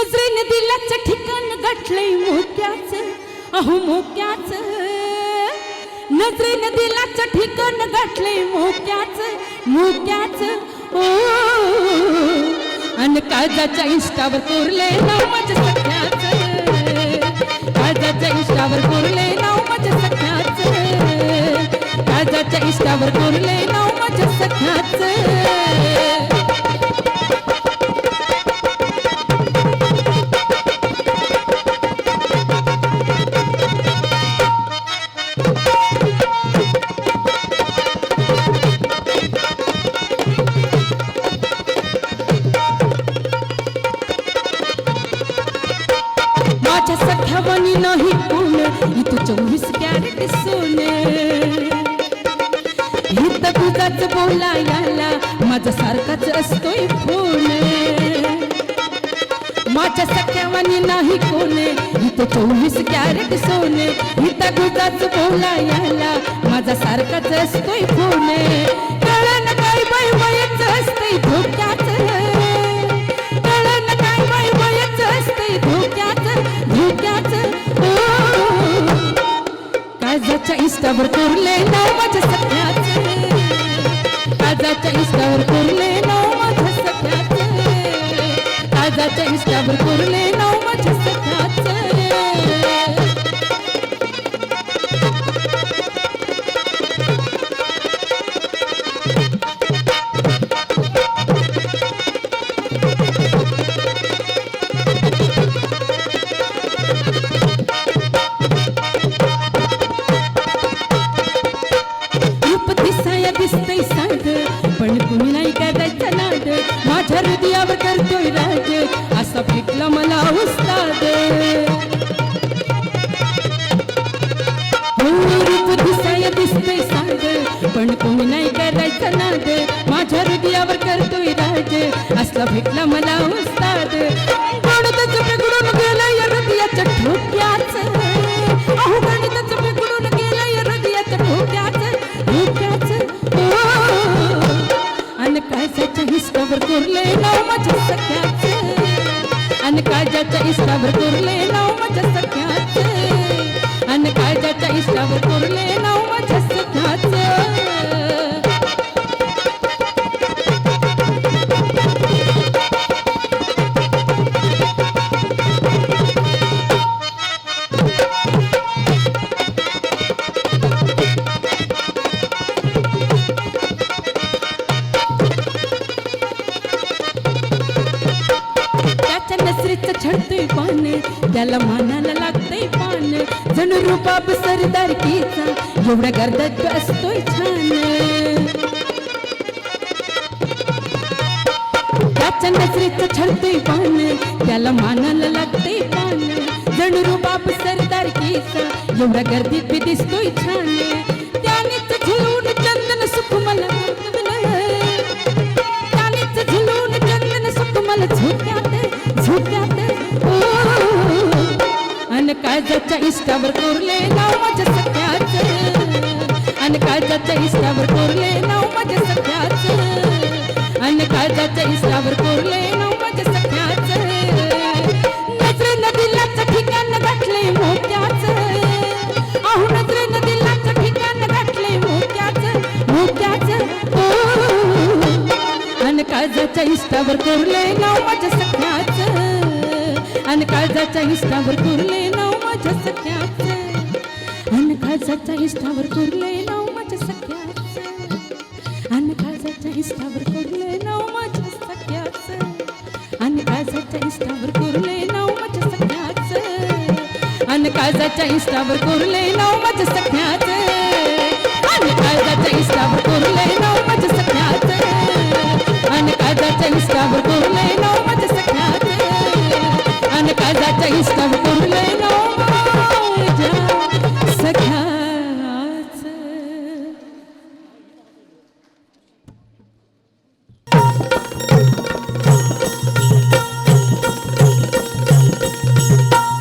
नजरेने दिलाच ठिकाण गाठलंय मोक्याच. अहो मोक्याच. नजरेने दिलाच ठिकाण गाठलंय मोक्याच मोक्याच. ओ अन काळजाच्या इष्टावर कोरले नाव माझ्या सख्याच. काळजाच्या इष्टावर कोरले नाव माझ्या सख्याच. काळजाच्या इष्टावर कोरले नाव माझ्या सख्याच. माझ्या सख्यावानी नाही कोणे. इथं चोवीस कॅरेट सोने. इथं गुजाच बोला याला माझा सारखाच असतोय फोने कळण काय बाय वयच असतंय धोक्याच. कळण काय बाय वयच असतंय धोक्याच. धोक्याच. काजाच्या इष्टावर कोरले नाव माझ्या सख्याच. काजाच्या इष्टावर कोरले नाव काळजाच्या इष्टावर कोरले नाव माझ्या सख्याच सांग नाही करायचं नाद. माझ्या हृदयावर करतोय राज. असला भेटला मला उस्ताद. गणितच बिघडून गेलं या हृदयाच्या ठोक्याच. अहो गणितच बिघडून गेलं या हृदयाच्या ठोक्याच. ठोक्याच. अन काळजाच्या कोरले नाव माझ्या सख्याच? अन काळजाच्या हिस्सावर कोरले नाव माझ्या सख्याच? काळजाच्या कोरले नसरीचं छडतोय पान त्याला मानाला लागतंय पान. जण रुबाब सरदारकीचा एवढ्या गर्दात असतोय छान. त्याच्या नजरेचं छडतोय पान त्याला मानाला लागतंय पान. जण रुबाब सरदारकीचा एवढ्या गर्दीत बी दिसतोय छान. त्यानेच झुलून चंदन सुख मला त्यानेच झुलून चंदन सुख मला झोक्यात काळजाच्या इष्टावर कोरले नाव माझ्या सख्याच. आणि काळजाच्या इष्टावर कोरले नाव माझ्या सख्याच. आणि काळजाच्या इष्टावर कोरले नाव माझ्या सख्याच. नजरेनं नदीलाच ठिकाण गाठले मोत्याच अहो नजरेनं नदीलाच ठिकाण गाठले मोत्याच मोत्याच आणि अन काळजाच्या इष्टावर कोरले नाव माझ्या सख्याच. आणि काळजाच्या इष्टावर कोरले नाव माझ्या सख्याच. अन खालसाच्या इष्टावर कोरले नाव माझ्या सख्याच. अन खालसाच्या इष्टावर कोरले नाव माझ्या सख्याच. अन खालसाच्या इष्टावर कोरले नाव माझ्या सख्याच. अन काळजाच्या इष्टावर कोरले नाव माझ्या सख्याच. अन्न काळजाच्या इष्टावर कोरले नाव माझ्या सख्याच. अन्न काळजाच्या इष्टावर